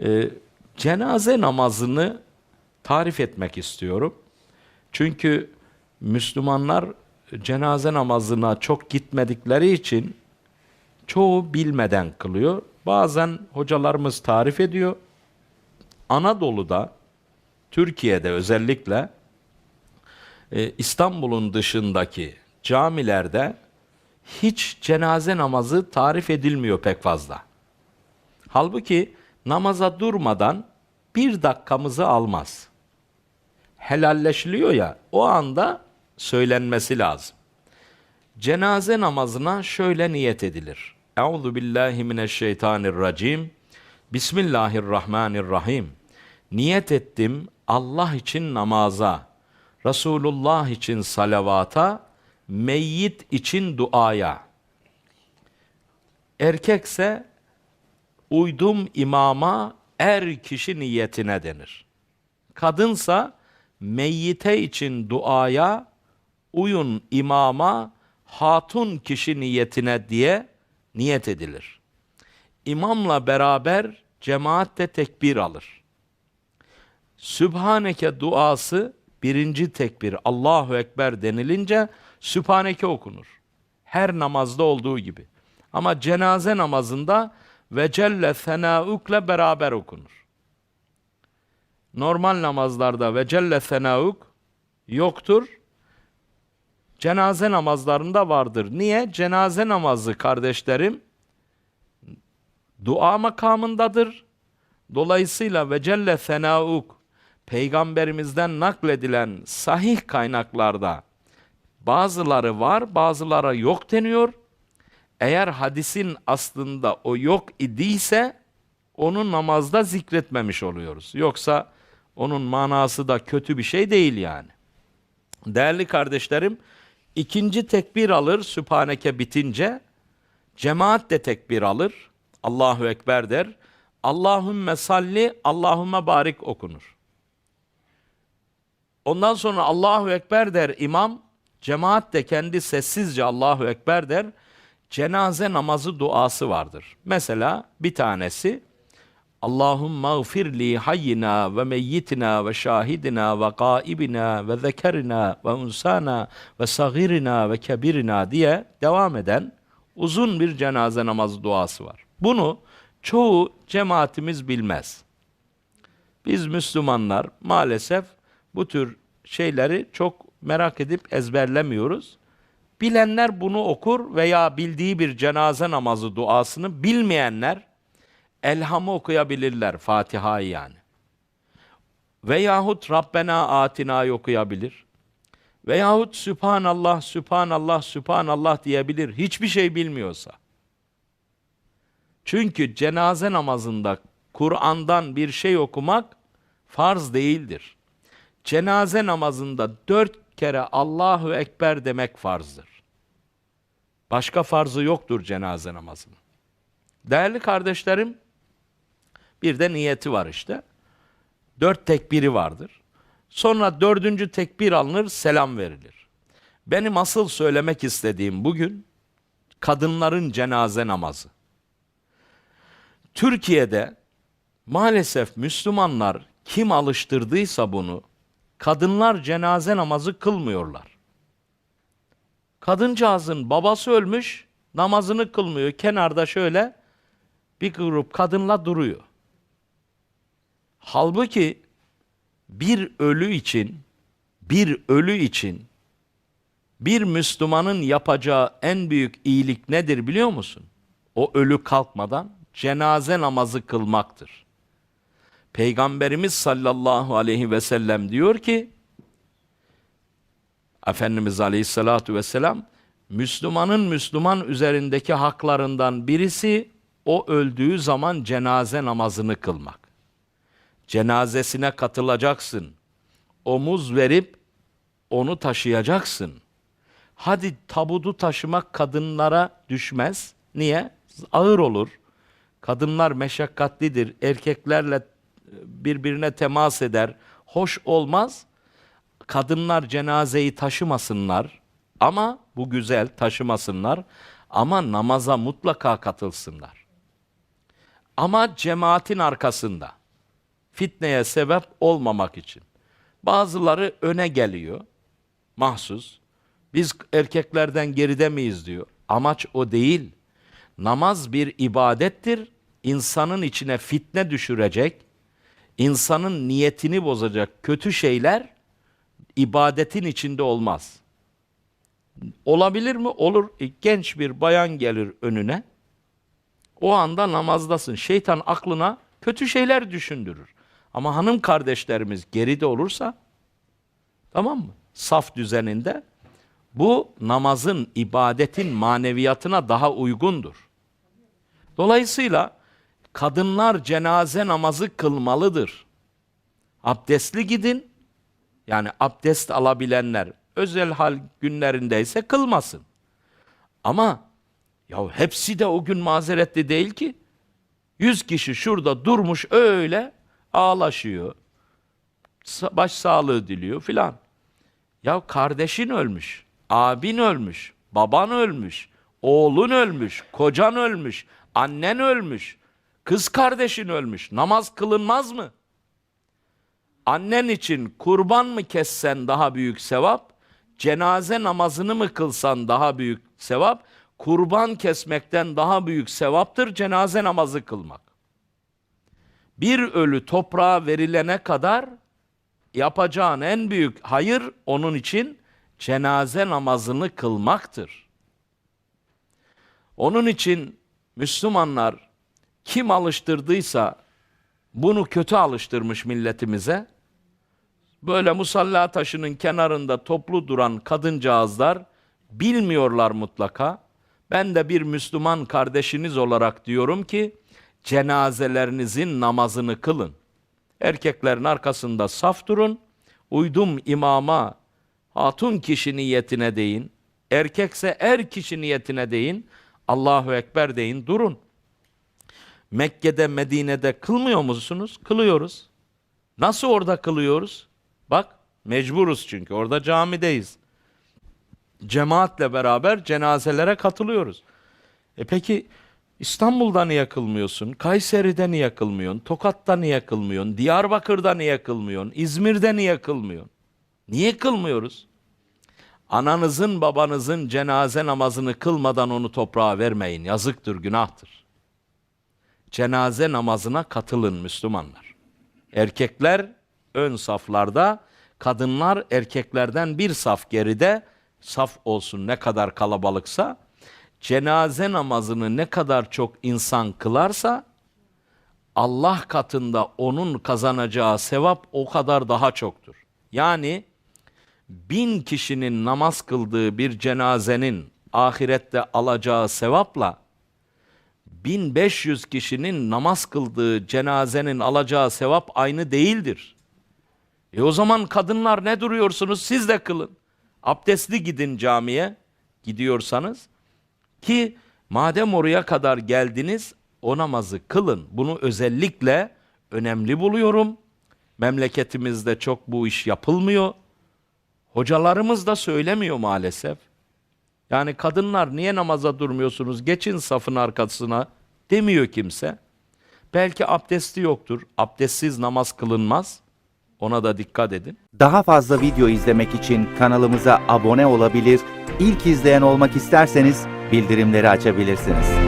Ee, cenaze namazını tarif etmek istiyorum. Çünkü Müslümanlar cenaze namazına çok gitmedikleri için çoğu bilmeden kılıyor. Bazen hocalarımız tarif ediyor. Anadolu'da, Türkiye'de özellikle e, İstanbul'un dışındaki camilerde hiç cenaze namazı tarif edilmiyor pek fazla. Halbuki namaza durmadan bir dakikamızı almaz. Helalleşiliyor ya o anda söylenmesi lazım. Cenaze namazına şöyle niyet edilir. Euzu billahi mineşşeytanirracim. Bismillahirrahmanirrahim. Niyet ettim Allah için namaza, Resulullah için salavata, meyyit için duaya. Erkekse uydum imama er kişi niyetine denir. Kadınsa meyyite için duaya, uyun imama, hatun kişi niyetine diye niyet edilir. İmamla beraber cemaat de tekbir alır. Sübhaneke duası birinci tekbir Allahu Ekber denilince Sübhaneke okunur. Her namazda olduğu gibi. Ama cenaze namazında ve celle senaukle beraber okunur. Normal namazlarda ve celle senauk yoktur. Cenaze namazlarında vardır. Niye? Cenaze namazı kardeşlerim dua makamındadır. Dolayısıyla ve celle senauk peygamberimizden nakledilen sahih kaynaklarda bazıları var, bazıları yok deniyor. Eğer hadisin aslında o yok idiyse onu namazda zikretmemiş oluyoruz. Yoksa onun manası da kötü bir şey değil yani. Değerli kardeşlerim, ikinci tekbir alır Sübhaneke bitince. Cemaat de tekbir alır. Allahu Ekber der. Allahümme salli, Allahümme barik okunur. Ondan sonra Allahu Ekber der imam. Cemaat de kendi sessizce Allahu Ekber der. Cenaze namazı duası vardır. Mesela bir tanesi Allahümme gfir li hayyina ve meyyitina ve şahidina ve gaibina ve zekerina ve unsana ve sagirina ve kebirina diye devam eden uzun bir cenaze namazı duası var. Bunu çoğu cemaatimiz bilmez. Biz Müslümanlar maalesef bu tür şeyleri çok merak edip ezberlemiyoruz. Bilenler bunu okur veya bildiği bir cenaze namazı duasını bilmeyenler elhamı okuyabilirler Fatiha'yı yani. Veyahut Rabbena atina'yı okuyabilir. Veyahut Sübhanallah, Sübhanallah, Sübhanallah diyebilir. Hiçbir şey bilmiyorsa. Çünkü cenaze namazında Kur'an'dan bir şey okumak farz değildir. Cenaze namazında dört kere Allahu Ekber demek farzdır. Başka farzı yoktur cenaze namazının. Değerli kardeşlerim, bir de niyeti var işte. Dört tekbiri vardır. Sonra dördüncü tekbir alınır, selam verilir. Benim asıl söylemek istediğim bugün kadınların cenaze namazı. Türkiye'de maalesef Müslümanlar kim alıştırdıysa bunu kadınlar cenaze namazı kılmıyorlar. Kadıncağızın babası ölmüş, namazını kılmıyor. Kenarda şöyle bir grup kadınla duruyor. Halbuki bir ölü için, bir ölü için bir Müslümanın yapacağı en büyük iyilik nedir biliyor musun? O ölü kalkmadan cenaze namazı kılmaktır. Peygamberimiz sallallahu aleyhi ve sellem diyor ki Efendimiz aleyhissalatu vesselam Müslümanın Müslüman üzerindeki haklarından birisi o öldüğü zaman cenaze namazını kılmak. Cenazesine katılacaksın. Omuz verip onu taşıyacaksın. Hadi tabudu taşımak kadınlara düşmez. Niye? Ağır olur. Kadınlar meşakkatlidir. Erkeklerle birbirine temas eder. Hoş olmaz. Kadınlar cenazeyi taşımasınlar. Ama bu güzel taşımasınlar. Ama namaza mutlaka katılsınlar. Ama cemaatin arkasında. Fitneye sebep olmamak için. Bazıları öne geliyor. Mahsus. Biz erkeklerden geride miyiz diyor. Amaç o değil. Namaz bir ibadettir. İnsanın içine fitne düşürecek, insanın niyetini bozacak kötü şeyler ibadetin içinde olmaz. Olabilir mi? Olur. E, Genç bir bayan gelir önüne. O anda namazdasın. Şeytan aklına kötü şeyler düşündürür. Ama hanım kardeşlerimiz geride olursa tamam mı? Saf düzeninde bu namazın, ibadetin maneviyatına daha uygundur. Dolayısıyla kadınlar cenaze namazı kılmalıdır. Abdestli gidin. Yani abdest alabilenler özel hal günlerindeyse kılmasın. Ama ya hepsi de o gün mazeretli değil ki. Yüz kişi şurada durmuş öyle ağlaşıyor. Baş sağlığı diliyor filan. Ya kardeşin ölmüş, abin ölmüş, baban ölmüş, oğlun ölmüş, kocan ölmüş, annen ölmüş, kız kardeşin ölmüş. Namaz kılınmaz mı? Annen için kurban mı kessen daha büyük sevap? Cenaze namazını mı kılsan daha büyük sevap? Kurban kesmekten daha büyük sevaptır cenaze namazı kılmak. Bir ölü toprağa verilene kadar yapacağın en büyük hayır onun için cenaze namazını kılmaktır. Onun için Müslümanlar kim alıştırdıysa bunu kötü alıştırmış milletimize. Böyle musalla taşının kenarında toplu duran kadıncağızlar bilmiyorlar mutlaka. Ben de bir Müslüman kardeşiniz olarak diyorum ki cenazelerinizin namazını kılın. Erkeklerin arkasında saf durun. Uydum imama hatun kişi niyetine deyin. Erkekse er kişi niyetine deyin. Allahu Ekber deyin durun. Mekke'de, Medine'de kılmıyor musunuz? Kılıyoruz. Nasıl orada kılıyoruz? Bak, mecburuz çünkü orada camideyiz. Cemaatle beraber cenazelere katılıyoruz. E peki İstanbul'da niye kılmıyorsun? Kayseri'de niye kılmıyorsun? Tokat'ta niye kılmıyorsun? Diyarbakır'da niye kılmıyorsun? İzmir'de niye kılmıyorsun? Niye kılmıyoruz? Ananızın babanızın cenaze namazını kılmadan onu toprağa vermeyin. Yazıktır, günahtır cenaze namazına katılın Müslümanlar. Erkekler ön saflarda, kadınlar erkeklerden bir saf geride saf olsun ne kadar kalabalıksa cenaze namazını ne kadar çok insan kılarsa Allah katında onun kazanacağı sevap o kadar daha çoktur. Yani bin kişinin namaz kıldığı bir cenazenin ahirette alacağı sevapla 1500 kişinin namaz kıldığı cenazenin alacağı sevap aynı değildir. E o zaman kadınlar ne duruyorsunuz siz de kılın. Abdestli gidin camiye gidiyorsanız ki madem oraya kadar geldiniz o namazı kılın. Bunu özellikle önemli buluyorum. Memleketimizde çok bu iş yapılmıyor. Hocalarımız da söylemiyor maalesef. Yani kadınlar niye namaza durmuyorsunuz? Geçin safın arkasına demiyor kimse. Belki abdesti yoktur. Abdestsiz namaz kılınmaz. Ona da dikkat edin. Daha fazla video izlemek için kanalımıza abone olabilir, ilk izleyen olmak isterseniz bildirimleri açabilirsiniz.